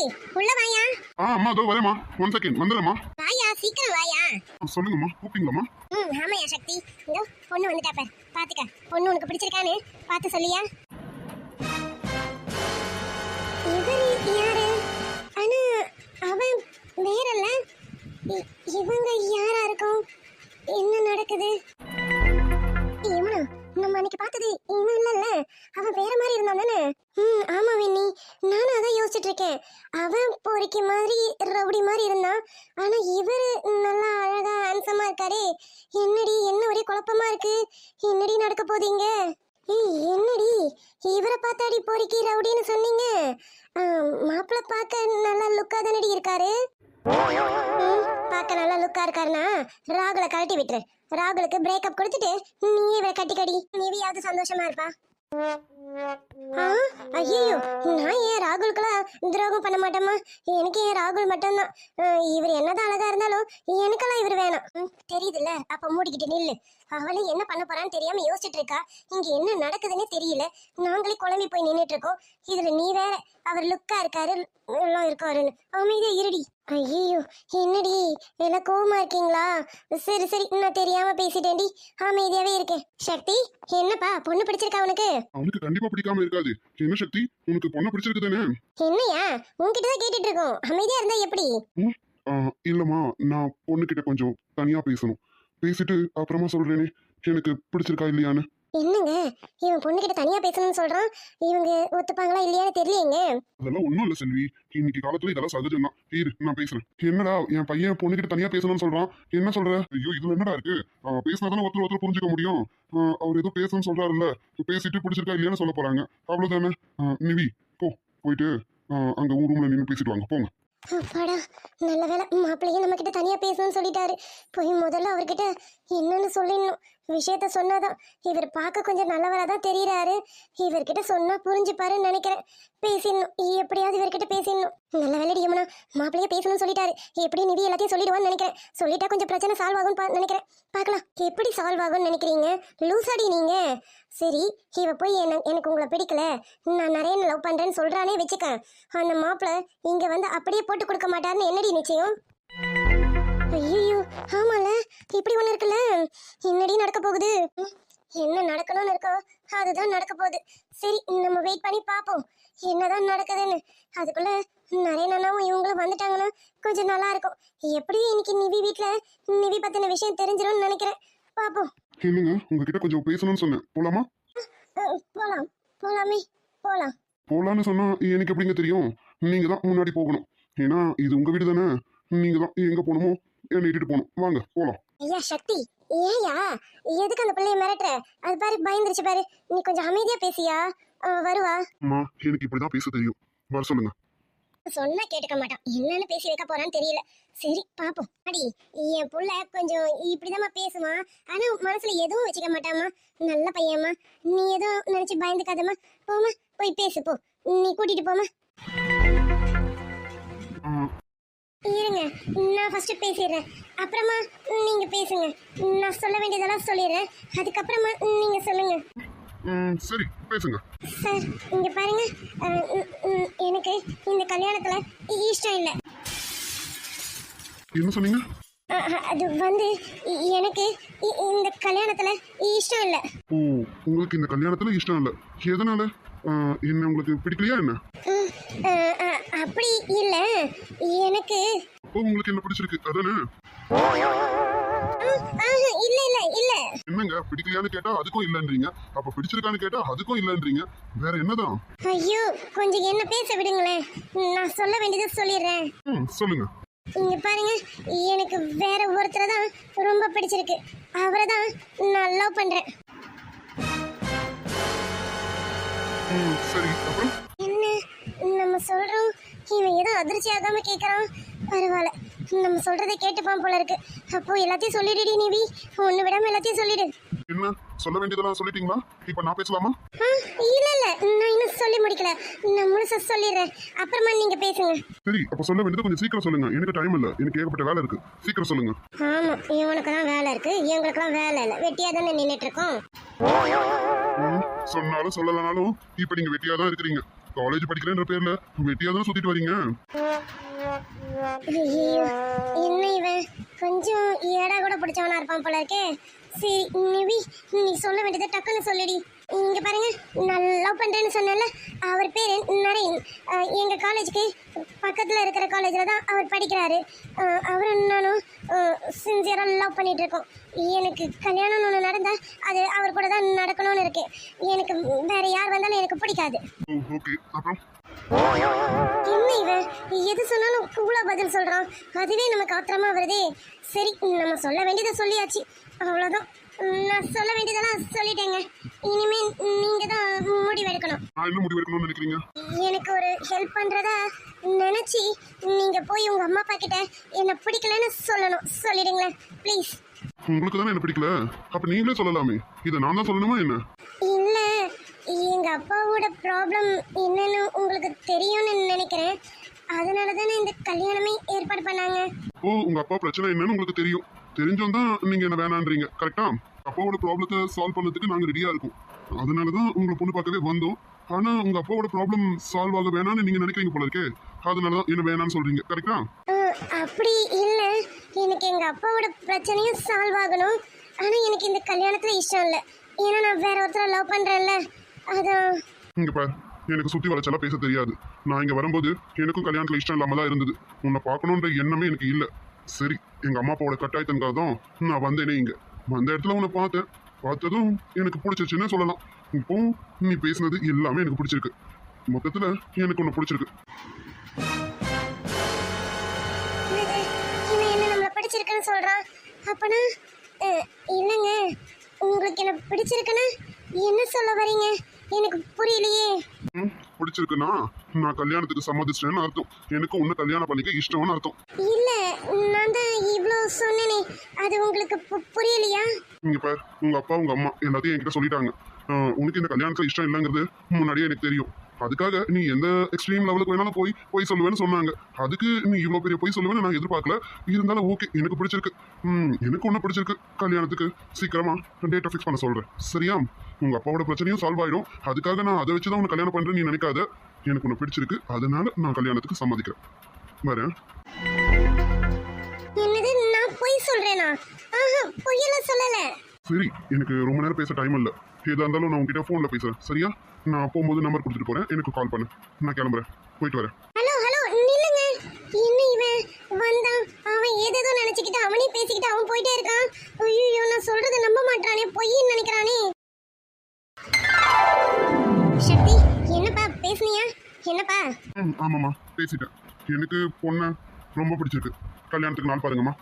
ஏய், உள்ள வாயா. ஆ அம்மா அதோ வரேம்மா. ஒன் செகண்ட் வந்துடும்மா வாயா சீக்கிரம் வாயா. சொல்லுங்கம்மா. கூப்பிட்டீங்களாம்மா? ம் ஆமாயா சக்தி. இதோ பொண்ணு வந்துட்டா பார். பாத்துக்க. பொண்ணு உனக்கு பிடிச்சிருக்கான்னு பார்த்து சொல்லியா? இவரு யாரு? ஆனா அவன் வேறல்ல. இவங்க யாரா இருக்கும்? என்ன நடக்குது? நம்ம அன்னைக்கு பார்த்தது இவன் இல்லல்ல. அவன் வேற மாதிரி இருந்தான் தானே? ம் ஆமா வின்னி நானும் அதான் யோசிச்சுட்டு இருக்கேன் அவன் பொறுக்கி மாதிரி ரவுடி மாதிரி இருந்தான் ஆனா இவரு நல்லா அழகா ஹேண்ட்ஸமா இருக்காரே. என்னடி என்ன ஒரே குழப்பமா இருக்கு? என்னடி நடக்க போதீங்க ஏய் என்னடி? இவரை பார்த்தாடி பொறிக்கி ரவுடின்னு சொன்னீங்க. மாப்பிள்ள பார்க்க நல்லா லுக்கா தானடி இருக்காரு? பார்க்க நல்லா லுக்கா இருக்காருனா ராகுல கழட்டி விட்டுரு. ராகுலுக்கு பிரேக்கப் கொடுத்துட்டு நீ இவரை கட்டிக்கடி. நீவியாவது சந்தோஷமா இருப்பா. ஐயோ நான் ஏன் ராகுலுக்கெல்லாம் துரோகம் பண்ண மாட்டேம்மா? எனக்கு ஏன் ராகுல் மட்டும்தான்? இவர் என்னதான் அழகா இருந்தாலும் எனக்கெல்லாம் இவர் வேணாம். தெரியுதுல்ல அப்ப மூடிக்கிட்டு நில்லு. அவளே என்ன பண்ண போறான்னு தெரியாம யோசிச்சுட்டு இருக்கா? இங்க என்ன நடக்குதுன்னே தெரியல. நாங்களே குழம்பி போய் நின்னுட்டு இருக்கோம். இதுல நீ வேற அவர் லுக்கா இருக்காரு. எல்லாம் இருக்காருன்னு. அமைதியா இருடி. ஐயோ என்னடி? எல்லாம் கோவமா இருக்கீங்களா? சரி சரி. நான் தெரியாம பேசிட்டேன்டி. அமைதியாவே இருக்கேன். சக்தி என்னப்பா? பொண்ணு பிடிச்சிருக்கா உனக்கு? அவனுக்கு கண்டிப்பா பிடிக்காம இருக்காது. என்ன சக்தி? உனக்கு பொண்ணை பிடிச்சிருக்கு தானே? என்னையா? உன்கிட்ட தான் கேட்டுட்டு இருக்கோம். அமைதியா இருந்தா எப்படி? இல்லம்மா. நான் பொண்ணுகிட்ட கொஞ்சம் தனியா பேசணும். பேசிட்டு அப்புறமா சொல்றேனே. எனக்கு பிடிச்சிருக்கா இல்லையான்னு. என்னங்க? இவன் பொண்ணுகிட்ட தனியா பேசணும்னு சொல்றான். இவங்க ஒத்துப்பாங்களா இல்லையான்னு தெரியலையேங்க. அதெல்லாம் ஒண்ணும் இல்ல செல்வி. இன்னைக்கு காலத்துல இதெல்லாம் சகஜம் தான் இரு நான் பேசுறேன். என்னடா என் பையன் பொண்ணுகிட்ட தனியா பேசணும்னு சொல்றான்? என்ன சொல்ற? ஐயோ இதுல என்னடா இருக்கு? பேசினாதானே ஒருத்தர் ஒருத்தர் புரிஞ்சுக்க முடியும். அவர் ஏதோ பேசணும்னு சொல்றாருல்ல. பேசிட்டு பிடிச்சிருக்கா இல்லையான்னு சொல்ல போறாங்க. அவ்வளவுதானே? நிவி போ. போயிட்டு அங்க உன் ரூம்ல நின்று பேசிட்டு வாங்க. போங்க. அப்பாடா நல்ல வேலை மாப்பிள்ளையும் நம்ம கிட்ட தனியா பேசணும்னு சொல்லிட்டாரு. போய் முதல்ல அவர்கிட்ட என்னன்னு சொல்லிடணும். விஷயத்த சொன்னாதான். இவர் பார்க்க கொஞ்சம் நல்லவராக தான் தெரியறாரு. இவர்கிட்ட சொன்னா புரிஞ்சுப்பாருன்னு நினைக்கிறேன். பேசிடணும். எப்படியாவது இவர்கிட்ட பேசிடணும். நல்ல வேலை யமுனா மாப்பிள்ளைய பேசணும்னு சொல்லிட்டாரு. எப்படி நிதி எல்லாத்தையும் சொல்லிடுவான்னு நினைக்கிறேன். சொல்லிட்டா கொஞ்சம் பிரச்சனை சால்வ் ஆகும்னு நினைக்கிறேன். பார்க்கலாம். எப்படி சால்வ் ஆகும்னு நினைக்கிறீங்க? லூசாடி நீங்க. சரி இவ போய் என்ன எனக்கு உங்களை பிடிக்கல. நான் நிறைய லவ் பண்றேன்னு சொல்றானே வச்சுக்க. அந்த மாப்பிள்ளை இங்க வந்து அப்படியே போட்டு கொடுக்க மாட்டாருன்னு என்னடி நிச்சயம்? ஐயோ ஆமால. இப்படி ஒண்ணு இருக்குல்ல? என்னடி நடக்க போகுது? என்ன நடக்கணும்னு இருக்கோ அதுதான் நடக்க போகுது. சரி நம்ம வெயிட் பண்ணி பார்ப்போம் என்னதான் நடக்குதுன்னு. அதுக்குள்ள நிறைய நானாவும் இவங்களும் வந்துட்டாங்கன்னா கொஞ்சம் நல்லா இருக்கும். எப்படியும் இன்னைக்கு நிவி வீட்ல நிவி பத்தின விஷயம் தெரிஞ்சிரும்னு நினைக்கிறேன். பார்ப்போம் என்னங்க உங்ககிட்ட கொஞ்சம் பேசணும்னு சொன்னேன். போலாமா? போலாம். போலாமே. போலாம். போலான்னு சொன்னா எனக்கு எப்படிங்க தெரியும்? நீங்க தான் முன்னாடி போகணும். ஏன்னா இது உங்க வீடு தானே. நீங்க தான் எங்க போகணுமோ என்னை இட்டுட்டு போகணும். வாங்க போலாம். ஐயா சக்தி. ஏயா எதுக்கு அந்த பிள்ளைய மிரட்டுற? அது பாரு பயந்துருச்சு பாரு. நீ கொஞ்சம் அமைதியா பேசியா? அவ வருவா. அம்மா எனக்கு இப்படிதான் பேச தெரியும். வர சொல்லுங்க. சொன்னா கேட்டுக்க மாட்டான் என்னன்னு பேசி வைக்க போறான்னு தெரியல. சரி பாப்போம். அடி என் புள்ள கொஞ்சம் இப்படிதாம்மா பேசுமா? ஆனா மனசுல எதுவும் வச்சுக்க மாட்டாமா நல்ல பையன்மா. நீ எதுவும் நினைச்சு பயந்துக்காதம்மா. போமா போய் பேசு போ. நீ கூட்டிட்டு போமா இருங்க நான் ஃபர்ஸ்ட் பேசிடுறேன். அப்புறமா நீங்க பேசுங்க. நான் சொல்ல வேண்டியதெல்லாம் சொல்லிடுறேன். அதுக்கப்புறமா நீங்க சொல்லுங்க. சரி பேசுங்க. சார் இங்க பாருங்க. எனக்கு இந்த கல்யாணத்துல இஷ்டம் இல்லை. என்ன சொன்னீங்க? அது வந்து எனக்கு இந்த கல்யாணத்துல இஷ்டம் இல்லை. ஓ உங்களுக்கு இந்த கல்யாணத்துல இஷ்டம் இல்ல. எதனால? என்ன உங்களுக்கு பிடிக்கலையா என்ன? அப்படி இல்லை. எனக்கு உங்களுக்கு என்ன பிடிச்சிருக்கு? அதானே. இல்ல இல்ல இல்ல. என்னங்க? பிடிக்கலையான்னு கேட்டா அதுக்கும் இல்லன்றீங்க. அப்ப பிடிச்சிருக்கான்னு கேட்டா அதுக்கும் இல்லன்றீங்க. வேற என்னதான்? ஐயோ கொஞ்சம் என்ன பேச விடுங்களேன் நான் சொல்ல வேண்டியதை சொல்லிடுறேன். ம் சொல்லுங்க. இங்க பாருங்க எனக்கு வேற ஒருத்தரை தான் ரொம்ப பிடிச்சிருக்கு. அவரை தான் நான் லவ் பண்றேன். சரி அப்புறம் என்ன நம்ம சொல்றோம்? இவன் ஏதோ அதிர்ச்சி ஆகாம கேக்குறான். பரவாயில்ல. நம்ம சொல்றதை கேட்டுப்பான் போல இருக்கு. அப்போ எல்லாத்தையும் சொல்லிடுடி நிவி. ஒண்ணு விடாம எல்லாத்தையும் சொல்லிடு. என்ன? சொல்ல வேண்டியதெல்லாம் சொல்லிட்டீங்களா? இப்ப நான் பேசலாமா? இல்ல இல்ல. நான் இன்னும் சொல்லி முடிக்கல. நான் முழுசா சொல்லிடுறேன். அப்புறமா நீங்க பேசுங்க. சரி அப்ப சொல்ல வேண்டியது கொஞ்சம் சீக்கிரம் சொல்லுங்க. எனக்கு டைம் இல்ல. எனக்கு ஏகப்பட்ட வேலை இருக்கு. சீக்கிரம் சொல்லுங்க. ஆமா இவனுக்கு தான் வேலை இருக்கு. எங்களுக்குலாம் வேலை இல்லை. வெட்டியா தானே நின்றுட்டு இருக்கோம். சொன்னாலும் சொல்லலனாலும் இப்ப நீங்க வெட்டியா தான் இருக்கிறீங்க. காலேஜ் படிக்கிறேன்ற பேர்ல வெட்டியா தான் சுத்திட்டு வரீங்க? என்ன இவன் கொஞ்சம் ஏடா கூட பிடிச்சவனா இருப்பான் போல இருக்கே. சரி நிவி நீ சொல்ல வேண்டியதை டக்குன்னு சொல்லுடி. இங்க பாருங்க நான் லவ் பண்றேன்னு அவர் பேரு நரேன். அஹ், எங்க காலேஜுக்கு பக்கத்துல இருக்கிற காலேஜ்ல தான் அவர் படிக்கிறாரு. அஹ், அவரும் நானும் சின்சியரா லவ் பண்ணிட்டு இருக்கோம். எனக்கு கல்யாணம்னு ஒன்று நடந்தா அது அவர் கூட தான் நடக்கணும்னு இருக்கு. எனக்கு வேற யார் வந்தாலும் எனக்கு பிடிக்காது. என்ன எது சொன்னாலும் கூலா பதில் சொல்றான். அதுவே நமக்கு ஆத்திரமா வருதே. சரி நம்ம சொல்ல வேண்டியதை சொல்லியாச்சு. அவ்வளோதான் நான் சொல்ல வேண்டியதெல்லாம் சொல்லிட்டேங்க. இனிமே நீங்க தான் முடிவெடுக்கணும் என்ன முடிவு எடுக்கணும்னு நினைக்கிறீங்க? எனக்கு ஒரு ஹெல்ப் பண்றதா நினைச்சு நீங்க போய் உங்க அம்மா அப்பா கிட்ட என்ன பிடிக்கலன்னு சொல்லணும். சொல்லிடுங்களேன் ப்ளீஸ் உங்களுக்கு தானே என்ன பிடிக்கல? அப்ப நீங்களே சொல்லலாமே. இதை நான் தான் சொல்லணுமா என்ன? இல்ல எங்க அப்பாவோட ப்ராப்ளம் என்னன்னு உங்களுக்கு தெரியும்னு நினைக்கிறேன். அதனால தானே இந்த கல்யாணமே ஏற்பாடு பண்ணாங்க. ஓ உங்க அப்பா பிரச்சனை என்னன்னு உங்களுக்கு தெரியும். தெரிஞ்சும் தான் நீங்க என்ன வேணான்றீங்க. கரெக்டா அப்பாவோட ப்ராப்ளத்தை சால்வ் பண்ணதுக்கு நாங்க ரெடியா இருக்கோம். அதனால தான் உங்களை பொண்ணு பார்க்கவே வந்தோம். ஆனா உங்க அப்பாவோட ப்ராப்ளம் சால்வ் ஆக வேணாம்னு நீங்க நினைக்கிறீங்க போல இருக்கே. அதனால தான் என்ன வேணாம்னு சொல்றீங்க. கரெக்டா அப்படி இல்ல. எனக்கு எங்க அப்பாவோட பிரச்சனையும் சால்வ் ஆகணும். ஆனா எனக்கு இந்த கல்யாணத்துல இஷ்டம் இல்ல. ஏன்னா நான் வேற ஒருத்தரை லவ் பண்றேன்ல. அதான். இங்க பாரு. எனக்கு சுற்றி வளைச்செல்லாம் பேச தெரியாது. நான் இங்கே வரும்போது எனக்கும் கல்யாணத்தில் இஷ்டம் இல்லாமல் தான் இருந்தது. உன்னை பார்க்கணுன்ற எண்ணமே எனக்கு இல்லை. சரி எங்கள் அம்மா அப்பாவோட கட்டாயத்தின்காக தான் நான் வந்தேனே இங்கே. வந்த இடத்துல உன்னை பார்த்தேன். பார்த்ததும் எனக்கு பிடிச்சிருச்சுன்னே சொல்லலாம். இப்போ நீ பேசுனது எல்லாமே எனக்கு பிடிச்சிருக்கு. மொத்தத்தில் எனக்கு உன்னை பிடிச்சிருக்கு. என்னது, இவன் என்ன பிடிச்சிருக்குன்னு அப்பனா இல்லைங்க உங்களுக்கு என்ன என்ன சொல்ல வரீங்க? எனக்கு புரியலையே. ம், பிடிச்சிருக்குன்னா நான் கல்யாணத்துக்கு சம்மதிச்சிட்டேன்னு அர்த்தம். எனக்கு உன்னை கல்யாணம் பண்ணிக்க இஷ்டம்னு அர்த்தம். இல்ல நான் தான் இவ்வளோ சொன்னேனே. அது உங்களுக்கு புரியலையா? இங்க பாரு உங்க அப்பா உங்க அம்மா எல்லாத்தையும் என்கிட்ட சொல்லிட்டாங்க. உனக்கு இந்த கல்யாணத்துல இஷ்டம் இல்லைங்கிறது முன்னாடியே எனக்கு தெரியும். அதுக்காக நீ எந்த எக்ஸ்ட்ரீம் லெவலுக்கு வேணாலும் போய் போய் சொல்லுவேன்னு சொன்னாங்க. அதுக்கு நீ இவ்வளோ பெரிய போய் சொல்லுவேன்னு நான் எதிர்பார்க்கல. இருந்தாலும் ஓகே எனக்கு பிடிச்சிருக்கு. ம் எனக்கு ஒன்று பிடிச்சிருக்கு. கல்யாணத்துக்கு சீக்கிரமா டேட்டை ஃபிக்ஸ் பண்ண சொல்கிறேன் சரியா? உங்கள் அப்பாவோட பிரச்சனையும் சால்வ் ஆகிடும் அதுக்காக நான் அதை வச்சு தான் உன்னை கல்யாணம் பண்ணுறேன் நீ நினைக்காத. எனக்கு ஒன்று பிடிச்சிருக்கு. அதனால நான் கல்யாணத்துக்கு சம்மதிக்கிறேன். வரேன். என்னது? நான் பொய் சொல்றேனா? ஆஹா பொய்யெல்லாம் சொல்லல. சரி எனக்கு ரொம்ப நேரம் பேச டைம் இல்லை. எதா இருந்தாலும் நான் உங்ககிட்ட ஃபோனில் பேசுகிறேன் சரியா? நான் போகும்போது நம்பர் கொடுத்துட்டு போகிறேன் எனக்கு கால் பண்ணு. நான் கிளம்புறேன். போயிட்டு வரேன். ஹலோ ஹலோ நில்லுங்க. என்ன இவன்? வந்தான். அவன் ஏதேதோ நினைச்சுக்கிட்டு அவனே பேசிக்கிட்டு அவன் போயிட்டே இருக்கான். ஐயோ நான் சொல்றதை நம்ப மாட்டானே பொய்ன்னு நினைக்கிறானே. சக்தி என்னப்பா பேசுனியா? என்னப்பா? ம் ஆமாம்மா. பேசிட்டேன். எனக்கு பொண்ணை ரொம்ப பிடிச்சிருக்கு. கல்யாணத்துக்கு நாள் பாருங்கம்மா.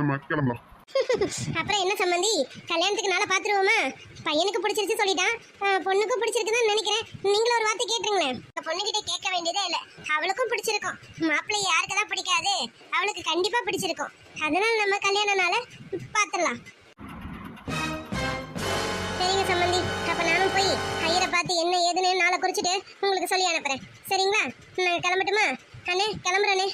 நம்ம கிளம்பலாம். அப்புறம் என்ன சம்மந்தி கல்யாணத்துக்கு நாளை பார்த்துருவோமா? பையனுக்கு பிடிச்சிருச்சு சொல்லிட்டான். பொண்ணுக்கும் பிடிச்சிருக்குன்னு நினைக்கிறேன். நீங்களும் ஒரு வார்த்தை கேட்டுருங்களேன். பொண்ணுகிட்ட கேட்க வேண்டியதே இல்லை. அவளுக்கும் பிடிச்சிருக்கும். மாப்பிள்ளை யாருக்கு தான் பிடிக்காது. அவளுக்கு கண்டிப்பாக பிடிச்சிருக்கும். அதனால நம்ம கல்யாண நாளை பார்த்துடலாம். சரிங்க சம்மந்தி அப்போ நானும் போய் ஐயரை பார்த்து என்ன ஏதுன்னு நாளை குறிச்சிட்டு உங்களுக்கு சொல்லி அனுப்புகிறேன் சரிங்களா? நான் கிளம்பட்டுமா? அண்ணே கிளம்புறேனே.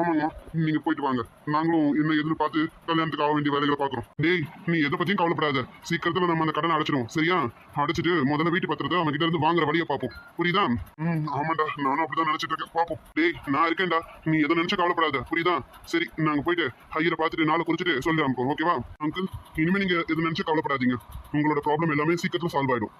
ம் நீங்க நீங்கள் போயிட்டு வாங்க. நாங்களும் என்ன எதிர்பார்த்து கல்யாணத்துக்கு ஆக வேண்டிய வேலைகளை பார்க்குறோம். டேய் நீ எதை பற்றியும் கவலைப்படாத. சீக்கிரத்தில் நம்ம அந்த கடனை அடைச்சிடும் சரியா? அடைச்சிட்டு முதல்ல வீட்டு பத்திரத்தை அவங்க கிட்ட இருந்து வாங்குற வழியை பார்ப்போம். புரியுதா? ம் ஆமாண்டா நானும் அப்படிதான் நினைச்சிட்டு இருக்கேன். பார்ப்போம். டேய் நான் இருக்கேன்டா. நீ எதை நினைச்சு கவலைப்படாத. புரியுதா? சரி நாங்க போயிட்டு ஐயரை பார்த்துட்டு நாளை குறிச்சிட்டு சொல்லி அனுப்போம் ஓகேவா? அங்கிள் இனிமே நீங்க எது நினைச்சு கவலைப்படாதீங்க. உங்களோட ப்ராப்ளம் எல்லாமே சீக்கிரத்தில் சால்வ் ஆயிடும்.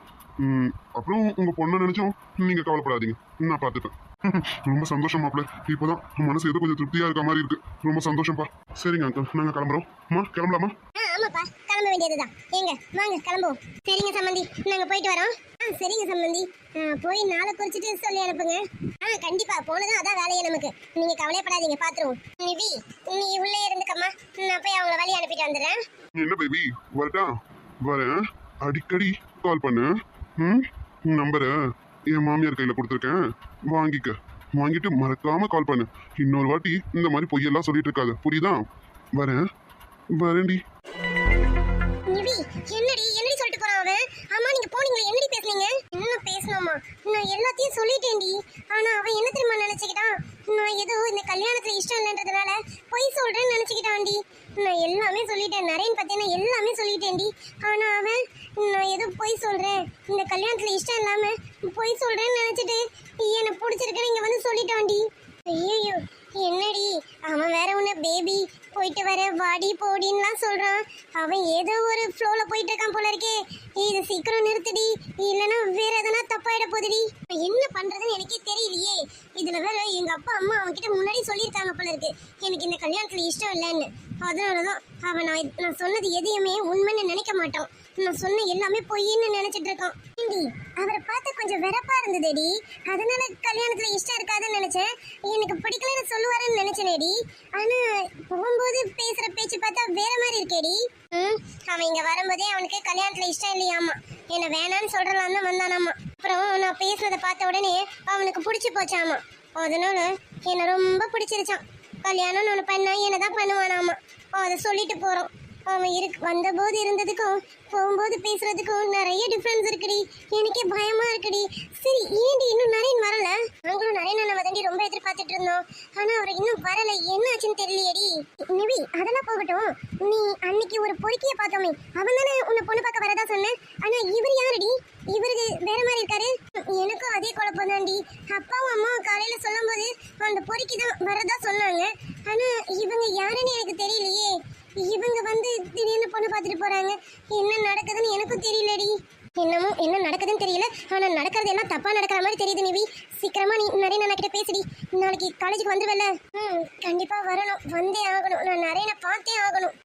அப்புறம் உங்க பொண்ணை நினைச்சும் நீங்க கவலைப்படாதீங்க. நான் பார்த்துப்பேன். ரொம்ப சந்தோஷம் மாப்பிள்ள இப்போதான் மனசு ஏதோ கொஞ்சம் திருப்தியா இருக்க மாதிரி இருக்கு. ரொம்ப சந்தோஷம்ப்பா சரிங்க அங்கிள் நாங்க கிளம்புறோம். அம்மா கிளம்பலாமா? ஆமாப்பா. கிளம்ப வேண்டியதுதான். ஏங்க வாங்க கிளம்புவோம். சரிங்க சம்மந்தி. நாங்க போயிட்டு வரோம். ஆ சரிங்க சம்மந்தி. ஆ, போய் நாளை குறிச்சிட்டு சொல்லி அனுப்புங்க. ஆ கண்டிப்பா. போனதும் அதான் வேலையே நமக்கு. நீங்க கவலைப்படாதீங்க பாத்துருவோம். நிவி நீ உள்ளே இருந்துக்கம்மா. நான் போய் அவங்கள வழி அனுப்பிட்டு வந்துடுறேன். என்ன பேபி வரட்டா? வரேன். அடிக்கடி கால் பண்ணு. ம்? நம்பரை என் மாமியார் கையில் கொடுத்துருக்கேன். வாங்கிக்க. வாங்கிட்டு மறக்காம கால் பண்ணு. இன்னொரு வாட்டி இந்த மாதிரி பொய்யெல்லாம் சொல்லிட்டு இருக்காது. புரியுதா? வரேன். வரேன்டி. என்னடி? என்னடி சொல்லிட்டு போறான் அவன்? அம்மா நீங்க போனீங்களே. என்னடி பேசுனீங்க? என்ன பேசணுமா நான் எல்லாத்தையும் சொல்லிட்டேன்டி. ஆனா அவன் என்ன தெரியுமா நினைச்சுக்கிட்டான்? நான் ஏதோ இந்த கல்யாணத்துல இஷ்டம் இல்லைன்றதுனால பொய் சொல்றேன்னு நினைச்சுக்கிட்டான்டி. நான் எல்லாமே சொல்லிட்டேன். நரேன் பத்தின எல்லாமே சொல்லிட்டேன்டி. ஆனா அவன் நான் ஏதோ பொய் சொல்றேன். இந்த கல்யாணத்துல இஷ்டம் இல்லாம பொய் சொல்றேன்னு நினைச்சிட்டு என்னை பிடிச்சிருக்கேன்னு இங்க வந்து சொல்லிட்டான்டி. ஐயோ என்னடி? அவன் வேற உன்ன பேபி போயிட்டு வர வாடி போடின்லாம் சொல்றான். அவன் ஏதோ ஒரு ஃப்ளோல போயிட்டு இருக்கான் போல இருக்கே. இது சீக்கிரம் நிறுத்துடி. இல்லைன்னா வேற எதனா தப்பாயிட போகுதுடி. என்ன பண்றதுன்னு எனக்கே தெரியலையே. இதுல வேற எங்க அப்பா அம்மா அவன்கிட்ட முன்னாடி சொல்லியிருக்காங்க போல இருக்கு. எனக்கு இந்த கல்யாணத்துல இஷ்டம் இல்லைன்னு. அதனாலதான் அவன் நான் நான் சொன்னது எதையுமே உண்மைன்னு நினைக்க மாட்டான். நான் சொன்ன எல்லாமே பொய்ன்னு நினைச்சிட்டு இருக்கான். ஏண்டி அவரை பார்த்து கொஞ்சம் வெறப்பா இருந்ததுடி? அதனால கல்யாணத்துல இஷ்டம் இருக்காதுன்னு நினைச்சேன். எனக்கு பிடிக்கலன்னு சொல்லுவாருன்னு நினைச்சேனேடி. ஆனா போகும்போது பேசுற பேச்சு பார்த்தா வேற மாதிரி இருக்கேடி. ம் அவன் இங்க வரும்போதே அவனுக்கு கல்யாணத்துல இஷ்டம் இல்லையாமா? என்ன வேணான்னு சொல்றலாம் தான் வந்தானாமா? அப்புறம் நான் பேசுனதை பார்த்த உடனே அவனுக்கு பிடிச்சி போச்சாமா? அதனால என்ன ரொம்ப பிடிச்சிருச்சான். கல்யாணம்னு ஒன்று பண்ணா என்னை தான் பண்ணுவானாமா? அதை சொல்லிட்டு போகிறோம் அவன் இருக்கு வந்தபோது இருந்ததுக்கும் போகும்போது பேசுறதுக்கும் நிறைய டிஃப்ரென்ஸ் இருக்குடி. எனக்கே பயமா இருக்குடி. சரி ஏன்டி இன்னும் நரேன் வரல? நாங்களும் நரேன் அண்ணாவை தாண்டி ரொம்ப எதிர்பார்த்துட்டு இருந்தோம். ஆனா அவர் இன்னும் வரல. என்ன ஆச்சுன்னு தெரியலையேடி. நிவி அதெல்லாம் போகட்டும். நீ அன்னைக்கு ஒரு பொறுக்கிய பார்த்தோமே. அவன் தானே உன்னை பொண்ணு பார்க்க வரதா சொன்னேன். ஆனா இவர் யாருடி? இவருக்கு வேற மாதிரி இருக்காரு. எனக்கும் அதே குழப்பம் தாண்டி அப்பாவும் அம்மாவும் காலையில சொல்லும்போது அந்த பொறுக்கி தான் வரதா சொன்னாங்க. ஆனா இவங்க யாருன்னு எனக்கு தெரியலையே. இவங்க வந்து திடீர்னு பொண்ணு பார்த்துட்டு போறாங்க. என்ன நடக்குதுன்னு எனக்கும் தெரியலடி. என்னமோ என்ன நடக்குதுன்னு தெரியல. ஆனா நடக்கிறது எல்லாம் தப்பா நடக்கிற மாதிரி தெரியுது நிவி. சீக்கிரமா நீ நிறைய நான் கிட்ட பேசுடி. நாளைக்கு காலேஜுக்கு வந்துருவல்ல. ம் கண்டிப்பா வரணும். வந்தே ஆகணும். நான் நிறைய பார்த்தே ஆகணும்.